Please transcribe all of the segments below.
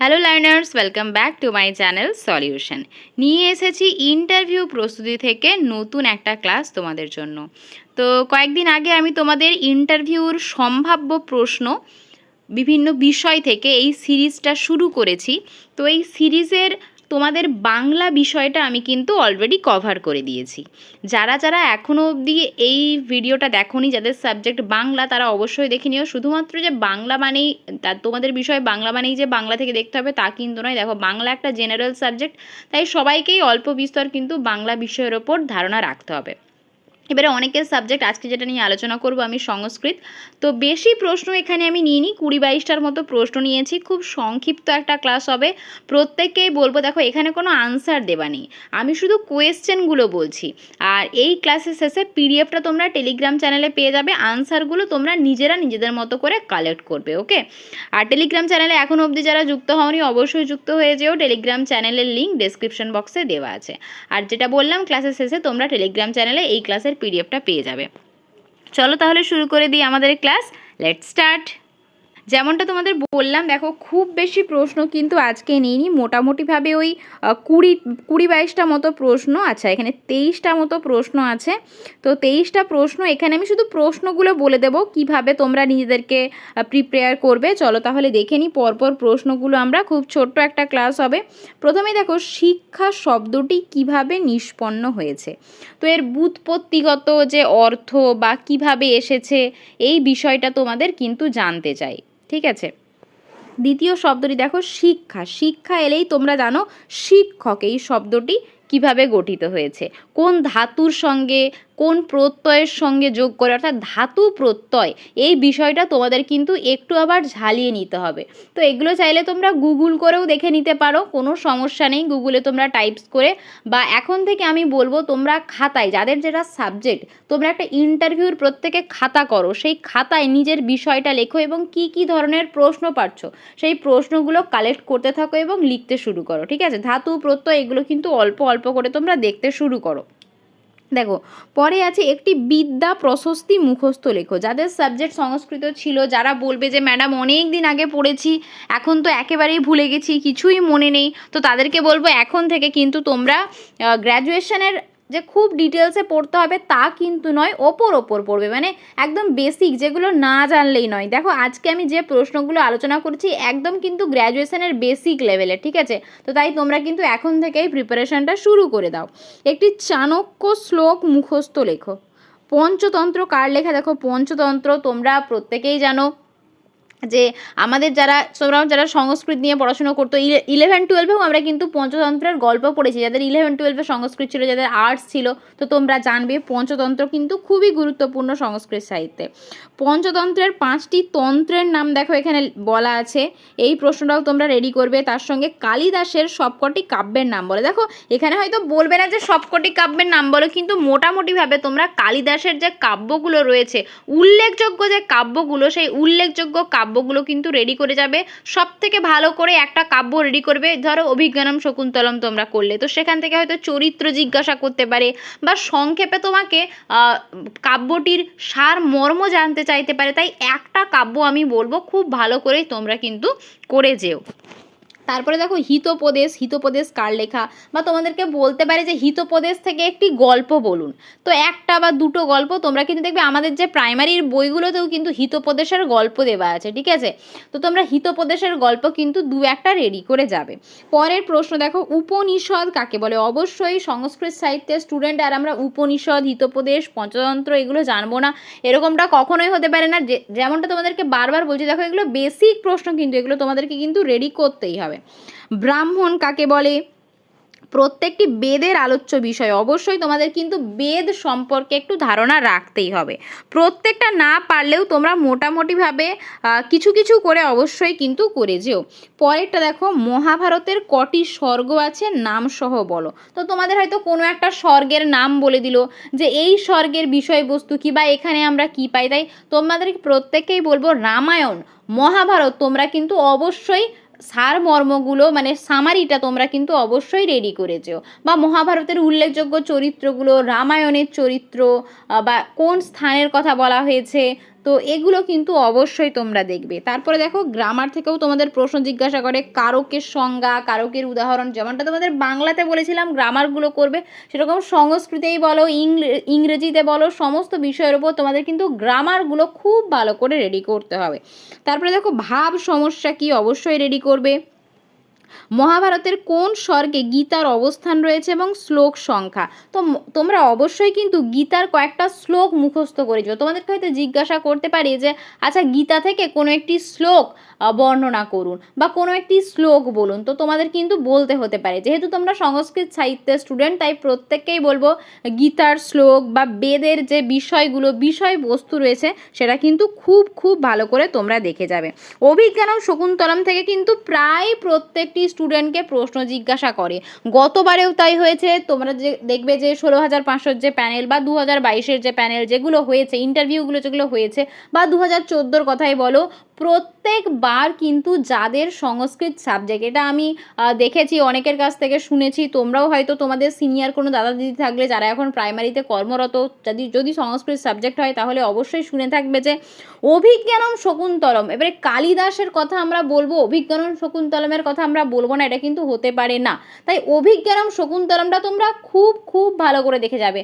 Hello learners welcome back to my channel solution নিয়ে এসেছি interview প্রস্তুতি থেকে নতুন একটা ক্লাস তোমাদের জন্য। তো কয়েকদিন আগে আমি তোমাদের ইন্টারভিউর সম্ভাব্য প্রশ্ন, বিভিন্ন বিষয় থেকে এই সিরিজটা শুরু করেছি। তো এই সিরিজের তোমাদের বাংলা বিষয়টা আমি কিন্তু অলরেডি কভার করে দিয়েছি। যারা যারা এখনও অবধি এই ভিডিওটা দেখোনি, যাদের সাবজেক্ট বাংলা, তারা অবশ্যই দেখে নিও। শুধুমাত্র যে বাংলা মানেই তোমাদের বিষয় বাংলা মানেই যে বাংলা থেকে দেখতে হবে, তা কিন্তু নয়। দেখো, বাংলা একটা জেনারেল সাবজেক্ট তাই সবাইকেই অল্প বিস্তর কিন্তু বাংলা বিষয়ের ওপর ধারণা রাখতে হবে। এবারে অনেকের সাবজেক্ট আজকে যেটা নিয়ে আলোচনা করব আমি সংস্কৃত। তো বেশি প্রশ্ন এখানে আমি নিয়ে নিই কুড়ি বাইশটার মতো প্রশ্ন নিয়েছি, খুব সংক্ষিপ্ত একটা ক্লাস হবে। প্রত্যেককেই বলব, দেখো, এখানে কোনো আনসার দেওয়া নেই। আমি শুধু কোয়েশ্চেনগুলো বলছি। আর এই ক্লাসের শেষে পিডিএফটা তোমরা টেলিগ্রাম চ্যানেলে পেয়ে যাবে। আনসারগুলো তোমরা নিজেরা নিজেদের মতো করে কালেক্ট করবে ওকে আর টেলিগ্রাম চ্যানেলে এখন অবধি যারা যুক্ত হওনি, অবশ্যই যুক্ত হয়ে যেও। টেলিগ্রাম চ্যানেলের লিঙ্ক ডেসক্রিপশন বক্সে দেওয়া আছে। আর যেটা বললাম ক্লাসের শেষে তোমরা টেলিগ্রাম চ্যানেলে এই ক্লাসের পিডিএফটা পেয়ে যাবে। চলো তাহলে শুরু করে দিই আমাদের ক্লাস লেট স্টার্ট যেমনটা তোমাদের বললাম, দেখো খুব বেশি প্রশ্ন কিন্তু আজকে নিইনি। মোটামুটিভাবে ওই কুড়ি কুড়ি বাইশটা মতো প্রশ্ন আচ্ছা এখানে তেইশটা মতো প্রশ্ন আছে। তো তেইশটা প্রশ্ন, এখানে আমি শুধু প্রশ্নগুলো বলে দেবো, কীভাবে তোমরা নিজেদেরকে প্রিপেয়ার করবে। চলো তাহলে দেখে নিই, পরপর প্রশ্নগুলো আমরা। খুব ছোট্ট একটা ক্লাস হবে। প্রথমে দেখো, শিক্ষা শব্দটি কীভাবে নিষ্পন্ন হয়েছে? তো এর বুৎপত্তিগত যে অর্থ বা কীভাবে এসেছে, এই বিষয়টা তোমাদের কিন্তু জানতে চাই। ঠিক আছে? দ্বিতীয় শব্দটি দেখো, শিক্ষা। শিক্ষা এলেই তোমরা জানো, শিক্ষক এই শব্দটি কীভাবে গঠিত হয়েছে। কোন ধাতুর সঙ্গে কোন প্রত্যয়ের সঙ্গে যোগ করে, অর্থাৎ ধাতু প্রত্যয়, এই বিষয়টা তোমাদের কিন্তু একটু আবার ঝালিয়ে নিতে হবে। তো এগুলো চাইলে তোমরা গুগল করেও দেখে নিতে পারো, কোনো সমস্যা নেই, গুগলে তোমরা টাইপস করে, বা এখন থেকে আমি বলব তোমরা খাতায়, যাদের যেটা সাবজেক্ট, তোমরা একটা ইন্টারভিউর প্রত্যেকে খাতা করো, সেই খাতায় নিজের বিষয়টা লেখো এবং কি কি ধরনের প্রশ্ন পাচ্ছ সেই প্রশ্নগুলো কালেক্ট করতে থাকো এবং লিখতে শুরু করো, ঠিক আছে? ধাতু প্রত্যয় এগুলো কিন্তু অল্প অল্প করে তোমরা দেখতে শুরু করো। দেখো, পরে আছে একটি বিদ্যা প্রশস্তি মুখস্থ লেখো। যাদের সাবজেক্ট সংস্কৃত ছিল, যারা বলবে যে ম্যাডাম অনেক দিন আগে পড়েছি, এখন তো একেবারেই ভুলে গেছি, কিছুই মনে নেই। তো তাদেরকে বলব, এখন থেকে কিন্তু তোমরা গ্র্যাজুয়েশনের যে খুব ডিটেলসে পড়তে হবে তা কিন্তু নয়, ওপর ওপর পড়বে। মানে একদম বেসিক যেগুলো না জানলেই নয়। দেখো, আজকে আমি যে প্রশ্নগুলো আলোচনা করছি, একদম কিন্তু গ্র্যাজুয়েশনের বেসিক লেভেলে ঠিক আছে? তো তাই তোমরা কিন্তু এখন থেকেই প্রিপারেশনটা শুরু করে দাও। একটি চাণক্য শ্লোক মুখস্থ লেখো। পঞ্চতন্ত্র কার লেখা? দেখো, পঞ্চতন্ত্র তোমরা প্রত্যেকেই জানো। যে আমাদের যারা তোমরা যারা সংস্কৃত নিয়ে পড়াশুনো করতো ইলেভেন টুয়েলভেও আমরা কিন্তু পঞ্চতন্ত্রের গল্প পড়েছি। যাদের ইলেভেন টুয়েলভে সংস্কৃত ছিল, যাদের আর্টস ছিল, তো তোমরা জানবে পঞ্চতন্ত্র কিন্তু খুবই গুরুত্বপূর্ণ সংস্কৃত সাহিত্যে। পঞ্চতন্ত্রের পাঁচটি তন্ত্রের নাম দেখো এখানে বলা আছে। এই প্রশ্নটাও তোমরা রেডি করবে। তার সঙ্গে কালিদাসের সবকটি কাব্যের নাম বলে। দেখো, এখানে হয়তো বলবে না যে সবকটি কাব্যের নাম বলো, কিন্তু মোটামুটিভাবে তোমরা কালিদাসের যে কাব্যগুলো রয়েছে, উল্লেখযোগ্য যে কাব্যগুলো, সেই উল্লেখযোগ্য কাব্যগুলো কিন্তু রেডি করে যাবে। সব থেকে ভালো করে একটা কাব্য রেডি করবে। ধরো অভিজ্ঞানম শকুন্তলম তোমরা করলে। তো সেখান থেকে হয়তো চরিত্র জিজ্ঞাসা করতে পারে বা সংক্ষেপে তোমাকে কাব্যটির সার মর্ম জানতে চাইতে পারে। তাই একটা কাব্য আমি বলব, খুব ভালো করে তোমরা কিন্তু করে যেও। তারপরে দেখো হিতোপদেশ হিতোপদেশ কার লেখা? বা তোমাদেরকে বলতে পারে যে হিতোপদেশ থেকে একটি গল্প বলুন। তো একটা বা দুটো গল্প তোমরা কিন্তু দেখবে আমাদের যে প্রাইমারির বইগুলোতেও কিন্তু হিতোপদেশের গল্প দেওয়া আছে, ঠিক আছে? তো তোমরা হিতোপদেশের গল্প কিন্তু দু একটা রেডি করে যাবে। পরের প্রশ্ন দেখো, উপনিষদ কাকে বলে? অবশ্যই সংস্কৃত সাহিত্যের স্টুডেন্ট আর আমরা উপনিষদ, হিতোপদেশ, পঞ্চতন্ত্র এগুলো জানব না। এরকমটা কখনোই হতে পারে না। যেমনটা তোমাদেরকে বারবার বলছি, দেখো এগুলো বেসিক প্রশ্ন কিন্তু, এগুলো তোমাদেরকে কিন্তু রেডি করতেই হবে। ব্রাহ্মণ কাকে বলে? প্রত্যেকটি বেদের আলোচ্য বিষয়। অবশ্যই তোমাদের কিন্তু বেদ সম্পর্কে একটু ধারণা রাখতেই হবে। প্রত্যেকটা না পারলেও তোমরা মোটামুটিভাবে কিছু কিছু করে অবশ্যই কিন্তু করে যেও। পরেরটা দেখো, মহাভারতের কটি স্বর্গ আছে নাম সহ বলো। তো তোমাদের হয়তো কোনো একটা স্বর্গের নাম বলে দিল যে এই স্বর্গের বিষয়বস্তু কি বা এখানে আমরা কি পাই, তাই তোমাদের প্রত্যেককেই বলব রামায়ণ। মহাভারত তোমরা কিন্তু অবশ্যই সারমর্মগুলো মানে সামারিটা তোমরা কিন্তু অবশ্যই রেডি করেছ। বা মহাভারতের উল্লেখযোগ্য চরিত্রগুলো, রামায়ণের চরিত্র বা কোন স্থানের কথা বলা হয়েছে তো এগুলো কিন্তু অবশ্যই তোমরা দেখবে। তারপরে দেখো গ্রামার থেকেও তোমাদের প্রশ্ন জিজ্ঞাসা করে, কারকের সংজ্ঞা, কারকের উদাহরণ, যেমনটা তোমাদের বাংলাতে বলেছিলাম গ্রামারগুলো করবে, সেরকম সংস্কৃতেই বলো ইংরে- ইংরেজিতে বলো, সমস্ত বিষয়ের উপর তোমাদের কিন্তু গ্রামারগুলো খুব ভালো করে রেডি করতে হবে। তারপরে দেখো, ভাব সমস্যা কি অবশ্যই রেডি করবে? মহাভারতের কোন স্বর্গে গীতার অবস্থান রয়েছে এবং শ্লোক সংখ্যা? তো তোমরা অবশ্যই কিন্তু গীতার কয়েকটা শ্লোক মুখস্থ করে যাও তোমাদেরকে হয়তো জিজ্ঞাসা করতে পারি যে আচ্ছা গীতা থেকে কোনো একটি শ্লোক বর্ণনা করুন বা কোনো একটি শ্লোক বলুন। তো তোমাদের কিন্তু বলতে হতে পারে। যেহেতু তোমরা সংস্কৃত সাহিত্যের স্টুডেন্ট তাই প্রত্যেককেই বলব, গীতার শ্লোক বা বেদের যে বিষয়গুলো, বিষয়বস্তু রয়েছে, সেটা কিন্তু খুব খুব ভালো করে তোমরা দেখে যাবে। অভিজ্ঞানম শকুন্তলম থেকে কিন্তু প্রায় প্রত্যেকটি স্টুডেন্টকে প্রশ্ন জিজ্ঞাসা করে। গতবারেও তাই হয়েছে। তোমরা যে দেখবে যে ষোলো হাজার পাঁচশোর যে প্যানেল বা দু হাজার বাইশের যে প্যানেল যেগুলো হয়েছে, ইন্টারভিউগুলো যেগুলো হয়েছে বা দু হাজার চোদ্দোর কথাই বলো, প্রত্যেকবার কিন্তু যাদের সংস্কৃত সাবজেক্ট, এটা আমি দেখেছি, অনেকের কাছ থেকে শুনেছি, তোমরাও হয়তো তোমাদের সিনিয়র কোনো দাদা দিদি থাকলে যারা এখন প্রাইমারিতে কর্মরত, যদি যদি সংস্কৃত সাবজেক্ট হয়, তাহলে অবশ্যই শুনে থাকবে যে অভিজ্ঞানম শকুন্তলম। এবারে কালিদাসের কথা আমরা বলব, অভিজ্ঞানম শকুন্তলমের কথা আমরা বলব না, এটা কিন্তু হতে পারে না। তাই অভিজ্ঞানম, শকুন্তলমটা তোমরা খুব খুব ভালো করে দেখে যাবে।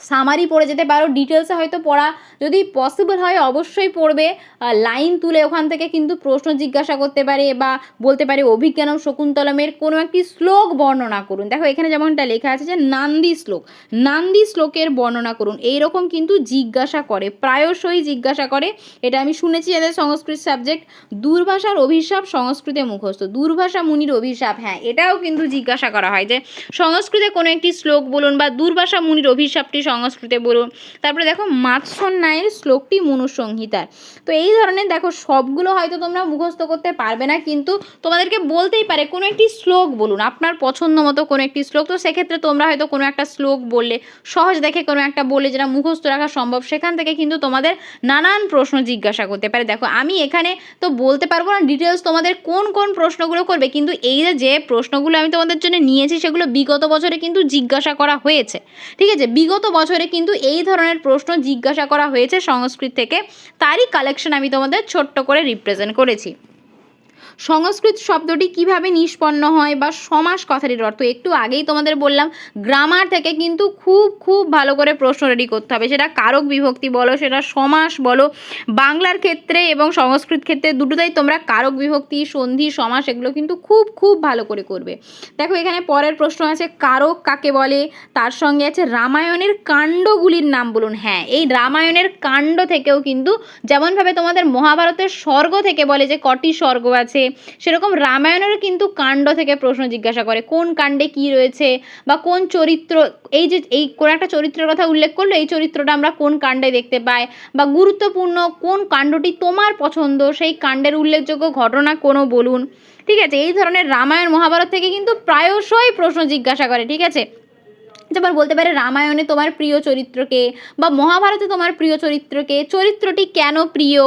সামারি পড়ে যেতে পারো। ডিটেলসে হয়তো পড়া যদি পসিবল হয়, অবশ্যই পড়বে। লাইন তুলে ওখান থেকে কিন্তু প্রশ্ন জিজ্ঞাসা করতে পারে বা বলতে পারে অভিজ্ঞানম শকুন্তলমের কোনো একটি শ্লোক বর্ণনা করুন। দেখো, এখানে যেমনটা লেখা আছে যে, নান্দি শ্লোক। নান্দি শ্লোকের বর্ণনা করুন। এই রকম কিন্তু জিজ্ঞাসা করে, প্রায়শই জিজ্ঞাসা করে। এটা আমি শুনেছি এদের সংস্কৃত সাবজেক্ট দূরভাষার অভিশাপ সংস্কৃতে মুখস্থ। দূরভাষা মুনির অভিশাপ হ্যাঁ এটাও কিন্তু জিজ্ঞাসা করা হয় যে, সংস্কৃতে কোনো একটি শ্লোক বলুন বা দূরভাষা মুনির অভিশাপটি সংস্কৃতে বলুন। তারপরে দেখো মাৎসন্যায়ের শ্লোকটি মনুসংহিতার। তো এই ধরনের দেখো সবগুলো হয়তো তোমরা মুখস্থ করতে পারবে না, কিন্তু তোমাদেরকে বলতেই পারে কোনো একটি শ্লোক বলুন, আপনার পছন্দ মতো কোনো একটি শ্লোক। তো সেক্ষেত্রে তোমরা হয়তো কোনো একটা শ্লোক বললে, সহজ দেখে কোনো একটা বললে যেটা মুখস্থ রাখা সম্ভব, সেখান থেকে কিন্তু তোমাদের নানান প্রশ্ন জিজ্ঞাসা করতে পারে। দেখো আমি এখানে তো বলতে পারব না ডিটেলস তোমাদের কোন কোন প্রশ্নগুলো করবে, কিন্তু এই যে যে প্রশ্নগুলো আমি তোমাদের জন্য নিয়েছি সেগুলো বিগত বছরে কিন্তু জিজ্ঞাসা করা হয়েছে। ঠিক আছে? বিগত বছরে কিন্তু এই ধরনের প্রশ্ন জিজ্ঞাসা করা হয়েছে সংস্কৃত থেকে। তারই কালেকশন আমি তোমাদের ছোট্ট করে রিপ্রেজেন্ট করেছি। সংস্কৃত শব্দটি কীভাবে নিষ্পন্ন হয় বা সমাস কথাটির অর্থ একটু আগেই তোমাদের বললাম, গ্রামার থেকে কিন্তু খুব খুব ভালো করে প্রশ্ন রেডি করতে হবে। সেটা কারক বিভক্তি বলো, সেটা সমাস বলো, বাংলার ক্ষেত্রে এবং সংস্কৃত ক্ষেত্রে দুটোতেই তোমরা কারক বিভক্তি, সন্ধি, সমাস এগুলো কিন্তু খুব খুব ভালো করে করবে। দেখো এখানে পরের প্রশ্ন আছে, কারক কাকে বলে? তার সঙ্গে আছে রামায়ণের কাণ্ডগুলির নাম বলুন। হ্যাঁ এই রামায়ণের কাণ্ড থেকেও কিন্তু যেমনভাবে তোমাদের মহাভারতের স্বর্গ থেকে বলে যে কটি স্বর্গ আছে সেরকম রামায়ণেরও কিন্তু কাণ্ড থেকে প্রশ্ন জিজ্ঞাসা করে, কোন কাণ্ডে কি রয়েছে বা কোন চরিত্র, এই যে, এই কোন একটা চরিত্রের কথা উল্লেখ করল এই চরিত্রটা আমরা কোন কাণ্ডে দেখতে পাই বা গুরুত্বপূর্ণ কোন কাণ্ডটি তোমার পছন্দ, সেই কাণ্ডের উল্লেখযোগ্য ঘটনা কোনো বলুন। ঠিক আছে, এই ধরনের রামায়ণ, মহাভারত থেকে কিন্তু প্রায়শই প্রশ্ন জিজ্ঞাসা করে, ঠিক আছে? যেমন বলতে পারে রামায়ণে তোমার প্রিয় চরিত্রকে বা মহাভারতে তোমার প্রিয় চরিত্রকে, চরিত্রটি কেন প্রিয়?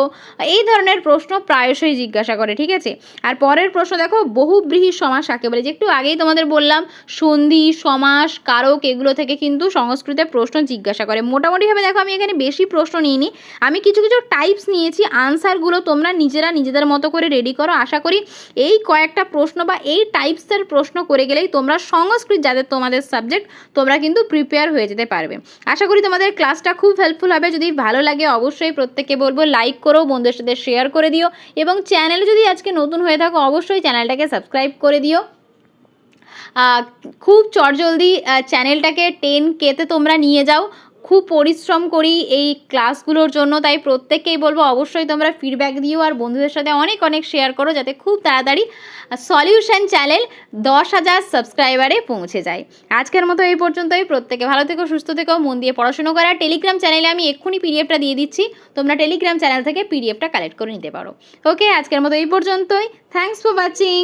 এই ধরনের প্রশ্ন প্রায়শই জিজ্ঞাসা করে, ঠিক আছে? আর পরের প্রশ্ন দেখো, বহুব্রীহি সমাস কাকে বলে? যে একটু আগেই তোমাদের বললাম, সন্ধি, সমাস, কারক, এগুলো থেকে কিন্তু সংস্কৃতে প্রশ্ন জিজ্ঞাসা করে। মোটামুটিভাবে দেখো, আমি এখানে বেশি প্রশ্ন নিইনি। আমি কিছু কিছু টাইপস নিয়েছি আনসারগুলো তোমরা নিজেরা নিজেদের মতো করে রেডি করো। আশা করি এই কয়েকটা প্রশ্ন বা এই টাইপসের প্রশ্ন করে গেলেই তোমরা সংস্কৃত, যাদের তোমাদের সাবজেক্ট তোমরা কিন্তু প্রিপেয়ার হয়ে যেতে পারবে। আশা করি তোমাদের ক্লাসটা খুব হেল্পফুল হবে। যদি ভালো লাগে অবশ্যই প্রত্যেককে বলব লাইক করো, বন্ধুদের সাথে শেয়ার করে দিও এবং চ্যানেলে যদি আজকে নতুন হয়ে থাকো অবশ্যই চ্যানেলটাকে সাবস্ক্রাইব করে দিও। খুব চটজলদি চ্যানেলটাকে টেন কেতে তোমরা নিয়ে যাও। খুব পরিশ্রম করি এই ক্লাসগুলোর জন্য, তাই প্রত্যেককেই বলব অবশ্যই তোমরা ফিডব্যাক দিও আর বন্ধুদের সাথে অনেক অনেক শেয়ার করো যাতে খুব তাড়াতাড়ি সলিউশন চ্যানেল দশ হাজার সাবস্ক্রাইবারে পৌঁছে যায়। আজকের মতো এই পর্যন্তই। প্রত্যেকে ভালো থেকো, সুস্থ থেকো, মন দিয়ে পড়াশুনো করা। টেলিগ্রাম চ্যানেলে আমি এক্ষুনি পিডিএফটা দিয়ে দিচ্ছি। তোমরা টেলিগ্রাম চ্যানেল থেকে পিডিএফটা কালেক্ট করে নিতে পারো। ওকে আজকের মতো এই পর্যন্তই। Thanks for watching